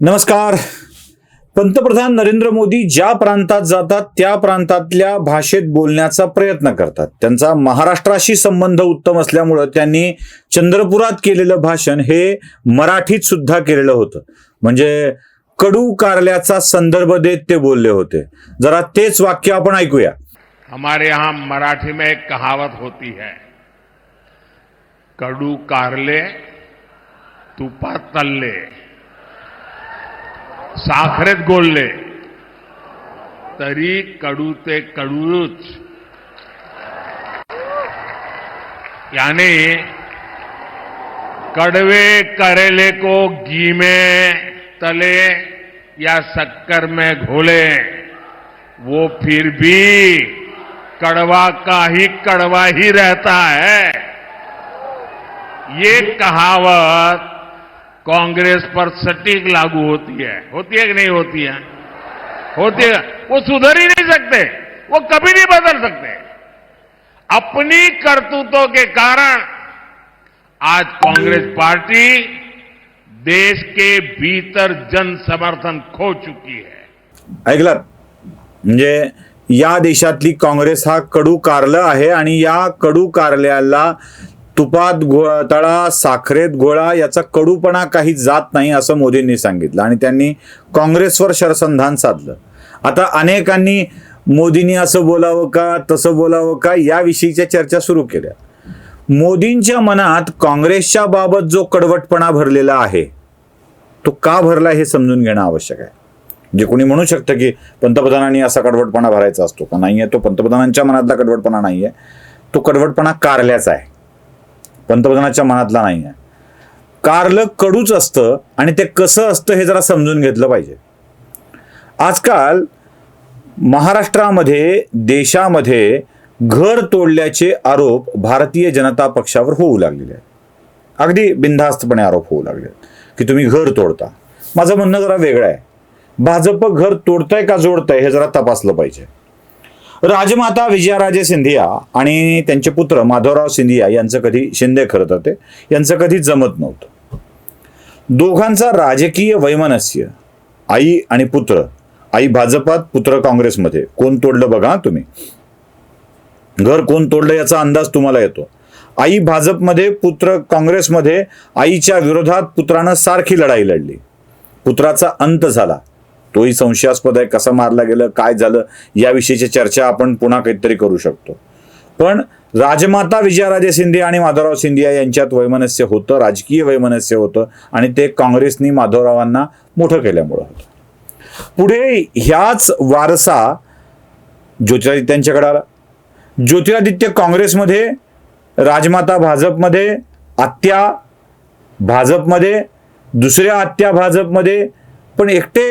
नमस्कार. पंतप्रधान नरेंद्र मोदी ज्या प्रांतात जातात त्या प्रांतातल्या भाषेत बोलण्याचा प्रयत्न करतात. त्यांचा महाराष्ट्राशी संबंध उत्तम असल्यामुळं त्यांनी चंद्रपुरात केलेलं भाषण हे मराठीत सुद्धा केलेलं होतं. म्हणजे कडू कारल्याचा संदर्भ देत ते बोलले होते. जरा तेच वाक्य आपण ऐकूया. हमारे यहां मराठी में एक कहावत होती है कडू कारले तुपा तल्ले साखरेत गोळले तरी कडू ते कडूच. यानी कड़वे करेले को घी में तले या शक्कर में घोले. वो फिर भी कड़वा का ही कड़वा ही रहता है. ये कहावत कांग्रेस पर सटीक लागू होती है। होती है कि नहीं होती है? होती है। वो सुधर ही नहीं सकते। वो कभी नहीं बदल सकते। अपनी करतूतों के कारण आज कांग्रेस पार्टी देश के भीतर जन समर्थन खो चुकी है। ऐकलं? म्हणजे या देशातली काँग्रेस हा कडू कारलं आहे आणि या कडू कारल्याला तुपात गो तळा साखरेत गोळा याचा कडूपणा काही जात नाही असं मोदींनी सांगितलं आणि त्यांनी काँग्रेसवर शरसंधान साधलं. आता अनेकांनी मोदींनी असं बोलावं का तसं बोलावं का याविषयीच्या चर्चा सुरू केल्या. मोदींच्या मनात काँग्रेसच्या बाबत जो कडवटपणा भरलेला आहे तो का भरला हे समजून घेणं आवश्यक आहे. जे कोणी म्हणू शकतं की पंतप्रधानांनी असा कडवटपणा भरायचा असतो का? नाही आहे तो पंतप्रधानांच्या मनातला कडवटपणा नाही आहे तो कडवटपणा कारल्याचा आहे. पंतप्रधानाच्या मनातला नाही आहे. कारलं कडूच असतं आणि ते कसं असतं हे जरा समजून घेतलं पाहिजे. आजकाल महाराष्ट्रामध्ये देशामध्ये घर तोडल्याचे आरोप भारतीय जनता पक्षावर होऊ लागलेले आहेत. अगदी बिनधास्तपणे आरोप होऊ लागले आहेत की तुम्ही घर तोडता. माझं म्हणणं जरा वेगळं आहे. भाजप घर तोडताय का जोडताय हे जरा तपासलं पाहिजे. राजमाता विजयाराजे सिंधिया आणि त्यांचे पुत्र माधवराव सिंधिया यांचं कधी शिंदे खरं तर ते यांचं कधी जमत नव्हतं. दोघांचा राजकीय वैमनस्य आई आणि पुत्र आई भाजपात पुत्र काँग्रेसमध्ये. कोण तोडलं बघा तुम्ही. घर कोण तोडलं याचा अंदाज तुम्हाला येतो. आई भाजपमध्ये पुत्र काँग्रेसमध्ये आईच्या विरोधात पुत्रानं सारखी लढाई लढली. पुत्राचा अंत झाला. तोही संशयास्पद आहे कसं मारला गेलं काय झालं याविषयीची चर्चा आपण पुन्हा काहीतरी करू शकतो. पण राजमाता विजयाराजे सिंधिया आणि माधवराव सिंधिया यांच्यात वैमनस्य होतं राजकीय वैमनस्य होतं आणि ते काँग्रेसनी माधवरावांना मोठं केल्यामुळं होतं. पुढे ह्याच वारसा ज्योतिरादित्यांच्याकडे आला. ज्योतिरादित्य काँग्रेसमध्ये राजमाता भाजपमध्ये आत्या भाजपमध्ये दुसऱ्या आत्या भाजपमध्ये पण एकटे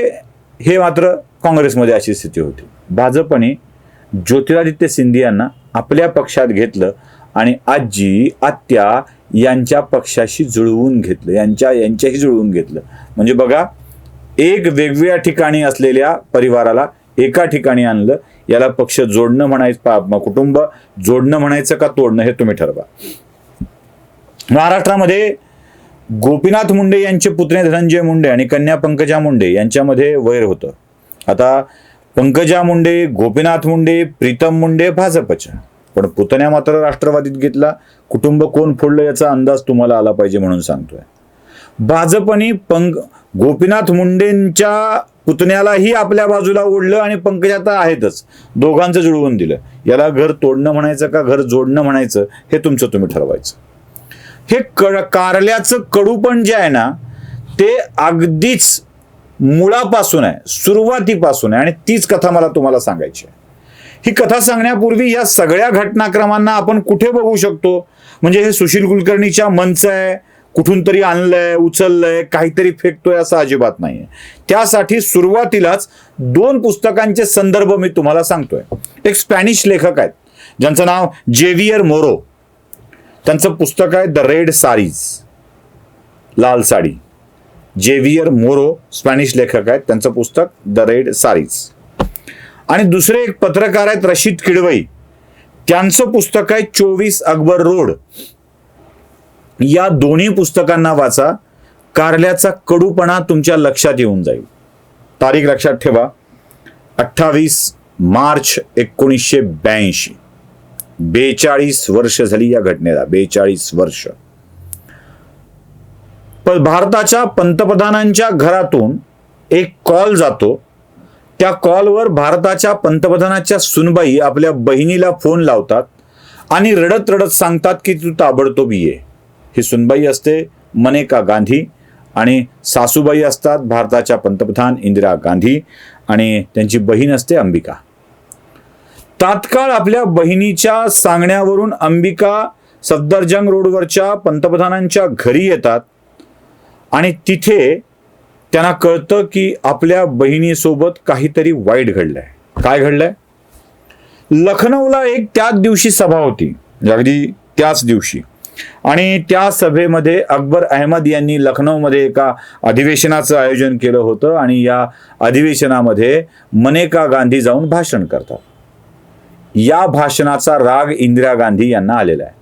हे मात्र काँग्रेसमध्ये अशी स्थिती होती. भाजपने ज्योतिरादित्य सिंधियांना आपल्या पक्षात घेतलं आणि आजी आत्या यांच्या पक्षाशी जुळवून घेतलं यांच्या यांच्याशी जुळवून घेतलं. म्हणजे बघा एक वेगवेगळ्या ठिकाणी असलेल्या परिवाराला एका ठिकाणी आणलं याला पक्ष जोडणं म्हणायचं कुटुंब जोडणं म्हणायचं का तोडणं हे तुम्ही ठरवा. महाराष्ट्रामध्ये गोपीनाथ मुंडे यांचे पुतणे धनंजय मुंडे आणि कन्या पंकजा मुंडे यांच्यामध्ये वैर होतं. आता पंकजा मुंडे गोपीनाथ मुंडे प्रीतम मुंडे भाजपच्या पण पुतण्या मात्र राष्ट्रवादीत घेतला. कुटुंब कोण फोडलं याचा अंदाज तुम्हाला आला पाहिजे म्हणून सांगतोय. भाजपने पंक गोपीनाथ मुंडेंच्या पुतण्यालाही आपल्या बाजूला ओढलं आणि पंकजा तर आहेतच. दोघांचं जुळवून दिलं. याला घर तोडणं म्हणायचं का घर जोडणं म्हणायचं हे तुमचं तुम्ही ठरवायचं. हे कड कारल्याचं कडूपण जे आहे ना ते अगदीच मुळापासून आहे सुरुवातीपासून आहे आणि तीच कथा मला तुम्हाला सांगायची आहे. ही कथा सांगण्यापूर्वी या सगळ्या घटनाक्रमांना आपण कुठे बघू शकतो? म्हणजे हे सुशील कुलकर्णीच्या मंच आहे कुठून तरी आणलंय उचललंय काहीतरी फेकतोय असं अजिबात नाहीये. त्यासाठी सुरुवातीलाच दोन पुस्तकांचे संदर्भ मी तुम्हाला सांगतोय. एक स्पॅनिश लेखक आहेत ज्यांचं नाव जेवियर मोरो. त्यांचं पुस्तक आहे द रेड सारीज लाल साडी. जेवियर मोरो स्पॅनिश लेखक आहेत. त्यांचं पुस्तक द रेड सारीज आणि दुसरे एक पत्रकार आहेत रशीद किडवई. त्यांचं पुस्तक आहे चोवीस अकबर रोड. या दोन्ही पुस्तकांना वाचा. कारल्याचा कडूपणा तुमच्या लक्षात येऊन जाईल. तारीख लक्षात ठेवा. अठ्ठावीस मार्च एकोणीसशे ब्याऐंशी. बेचाळीस वर्ष झाली या घटनेला बेचाळीस वर्ष. पण भारताच्या पंतप्रधानांच्या घरातून एक कॉल जातो. त्या कॉलवर भारताच्या पंतप्रधानाच्या सुनबाई आपल्या बहिणीला फोन लावतात आणि रडत रडत सांगतात की तू ताबडतोब ये. ही सुनबाई असते मनेका गांधी आणि सासूबाई असतात भारताच्या पंतप्रधान इंदिरा गांधी आणि त्यांची बहीण असते अंबिका. तात्काळ आपल्या बहिणीच्या सांगण्यावरून अंबिका सफदरजंग रोडवरच्या पंतप्रधानांच्या घरी येतात. आणि तिथे त्यांना कळतं की आपल्या बहिणीसोबत काहीतरी वाईट घडलंय. काय घडलंय? लखनौला एक त्याच दिवशी सभा होती. अगदी त्याच दिवशी. आणि त्या सभेमध्ये अकबर अहमद यांनी लखनौमध्ये एका अधिवेशनाचं आयोजन केलं होतं आणि या अधिवेशनामध्ये मनेका गांधी जाऊन भाषण करतात. या भाषणाचा राग इंदिरा गांधी यांना आलेला आहे.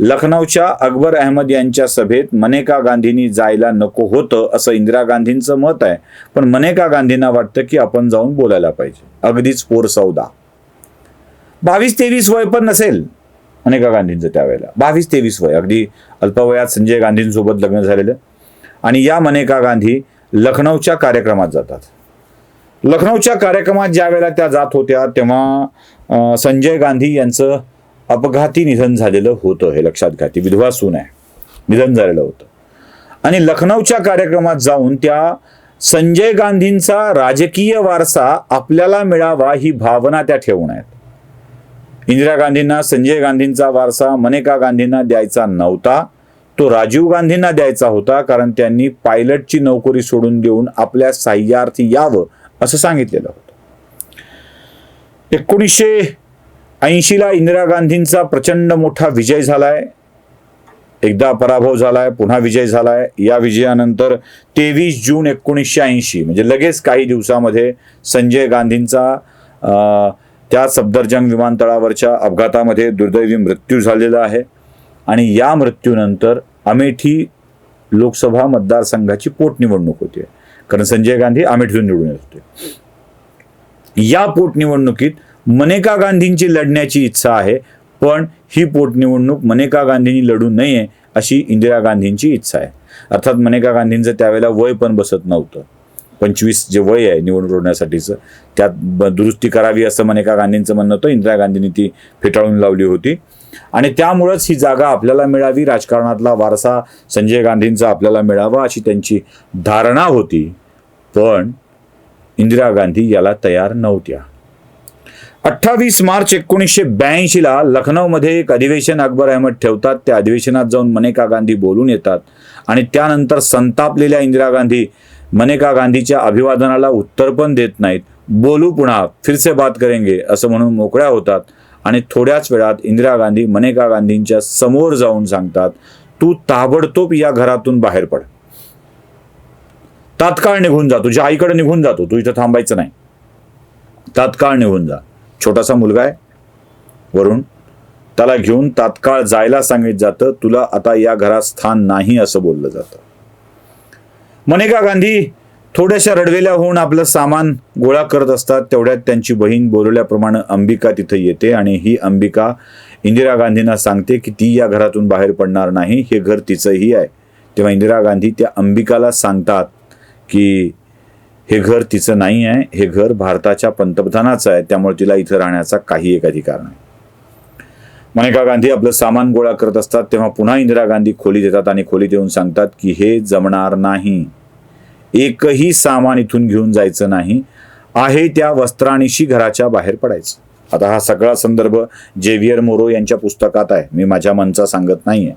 लखनौच्या अकबर अहमद यांच्या सभेत मनेका गांधींनी जायला नको होतं असं इंदिरा गांधींचं मत आहे. पण मनेका गांधींना वाटतं की आपण जाऊन बोलायला पाहिजे. अगदीच पोर सौदा. बावीस तेवीस वय पण नसेल मनेका गांधींचं त्यावेळेला. बावीस तेवीस वय. अगदी अल्पवयात संजय गांधींसोबत लग्न झालेलं. आणि या मनेका गांधी लखनौच्या कार्यक्रमात जातात. लखनौच्या कार्यक्रमात ज्या वेळेला त्या जात होत्या तेव्हा संजय गांधी यांचं अपघाती निधन झालेलं होतं हे लक्षात घ्या. ती विधवा सून आहे. निधन झालेलं होतं. आणि लखनौच्या कार्यक्रमात जाऊन त्या संजय गांधींचा राजकीय वारसा आपल्याला मिळावा ही भावना त्या ठेवून आहेत. इंदिरा गांधींना संजय गांधींचा वारसा मनेका गांधींना द्यायचा नव्हता. तो राजीव गांधींना द्यायचा होता कारण त्यांनी पायलटची नोकरी सोडून देऊन आपल्या साह्यार्थी यावं असं सांगितलेलं होतं. एकोणीसशे ऐंशीला इंदिरा गांधींचा प्रचंड मोठा विजय झालाय. एकदा पराभव झालाय पुन्हा विजय झालाय. या विजयानंतर तेवीस जून एकोणीसशे ऐंशी म्हणजे लगेच काही दिवसामध्ये संजय गांधींचा त्या सफदरजंग विमानतळावरच्या अपघातामध्ये दुर्दैवी मृत्यू झालेला आहे. आणि या मृत्यूनंतर अमेठी लोकसभा मतदारसंघाची पोटनिवडणूक होती कारण संजय गांधी अमेठीतून निवडून येत होते. या पोटनिवडणुकीत मनेका गांधींची लढण्याची इच्छा आहे पण ही पोटनिवडणूक मनेका गांधींनी लढू नये अशी इंदिरा गांधींची इच्छा आहे. अर्थात मनेका गांधींचं त्यावेळेला वय पण बसत नव्हतं. पंचवीस जे वय आहे निवडणूक लढण्यासाठीचं त्यात ब- दुरुस्ती करावी असं मनेका गांधींचं म्हणणं होतं. इंदिरा गांधींनी ती फेटाळून लावली होती. आणि त्यामुळंच ही जागा आपल्याला मिळावी राजकारणातला वारसा संजय गांधींचा आपल्याला मिळावा अशी त्यांची धारणा होती. पण इंदिरा गांधी याला तयार नव्हत्या. अठ्ठावीस मार्च एकोणीसशे ब्याऐंशीला लखनौमध्ये एक अधिवेशन अकबर अहमद ठेवतात. त्या अधिवेशनात जाऊन मनेका गांधी बोलून येतात आणि त्यानंतर संतापलेल्या इंदिरा गांधी मनेका गांधीच्या अभिवादनाला उत्तर पण देत नाहीत. बोलू पुन्हा फिरसे बात करेंगे असं म्हणून मोकळ्या होतात आणि थोड्याच वेळात इंदिरा गांधी मनेका गांधींच्या समोर जाऊन सांगतात तू ताबडतोब या घरातून बाहेर पड. तात्काळ निघून जा. तुझ्या आईकडे निघून जातो तू. इथं थांबायचं नाही. तात्काळ निघून जा. छोटासा मुलगा आहे. वरून त्याला घेऊन तात्काळ जायला सांगित जातं. तुला आता या घरात स्थान नाही असं बोललं जातं. मनेका गांधी? थोड्याशा रडवेल्या होऊन आपलं सामान गोळा करत असतात. तेवढ्यात त्यांची बहीण बोलवल्याप्रमाणे अंबिका तिथं येते आणि ही अंबिका इंदिरा गांधींना सांगते की ती या घरातून बाहेर पडणार नाही. हे घर तिचंही आहे. तेव्हा इंदिरा गांधी त्या अंबिकाला सांगतात की हे घर तिचं नाही आहे हे घर भारताच्या पंतप्रधानाचं आहे त्यामुळे तिला इथं राहण्याचा काही एक अधिकार नाही. मनेका गांधी आपलं सामान गोळा करत असतात तेव्हा पुन्हा इंदिरा गांधी खोली देतात आणि खोली देऊन सांगतात की हे जमणार नाही. एकही सामान इथून घेऊन जायचं नाही. आहे त्या वस्त्राणीशी घराच्या बाहेर पडायचं. आता हा सगळा संदर्भ जेवियर मोरो यांच्या पुस्तकात आहे. मी माझ्या मनचा सांगत नाही आहे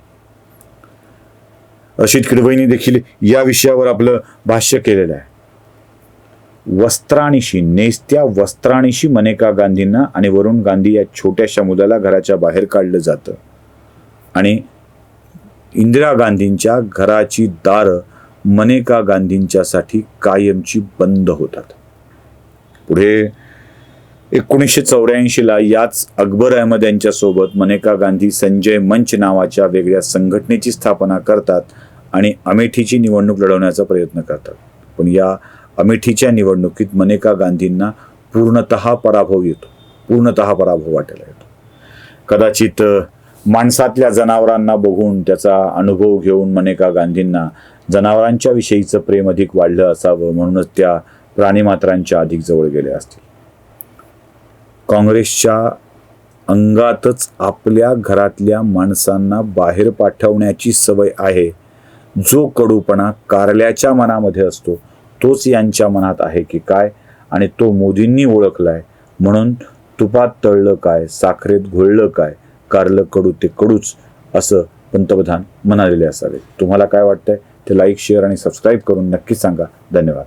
शेतकरी किडवईनी देखील या विषयावर आपलं भाष्य केलेलं आहे. वस्त्राणीशी नेस्त्या वस्त्राणीशी मनेका गांधींना आणि वरुण गांधी या छोट्याशा मुलाला घराच्या बाहेर काढलं जातं. आणि इंदिरा गांधींच्या घराची दारं मनेका गांधींच्यासाठी कायमची बंद होतात. पुढे एकोणीसशे चौऱ्याऐंशीला याच अकबर अहमद यांच्यासोबत मनेका गांधी संजय मंच नावाच्या वेगळ्या संघटनेची स्थापना करतात. आणि अमेठीची निवडणूक लढवण्याचा प्रयत्न करतात. पण या अमेठीच्या निवडणुकीत मनेका गांधींना पूर्णतः पराभव येतो. पूर्णतः पराभव वाटायला येतो. कदाचित माणसातल्या जनावरांना बघून त्याचा अनुभव घेऊन मनेका गांधींना जनावरांच्या विषयीचं प्रेम अधिक वाढलं असावं म्हणूनच त्या प्राणीमात्रांच्या अधिक जवळ गेल्या असतील. काँग्रेसच्या अंगातच आपल्या घरातल्या माणसांना बाहेर पाठवण्याची सवय आहे जो कडूपणा कारल्याच्या मनामध्ये असतो तोच यांच्या मनात आहे की काय? आणि तो मोदींनी ओळखलाय. म्हणून तुपात तळलं काय? साखरेत घोळलं काय? कारलं कडू ते कडूच असं पंतप्रधान म्हणालेले असावे. तुम्हाला काय वाटतंय? ते लाईक शेअर आणि सबस्क्राईब करून नक्की सांगा. धन्यवाद.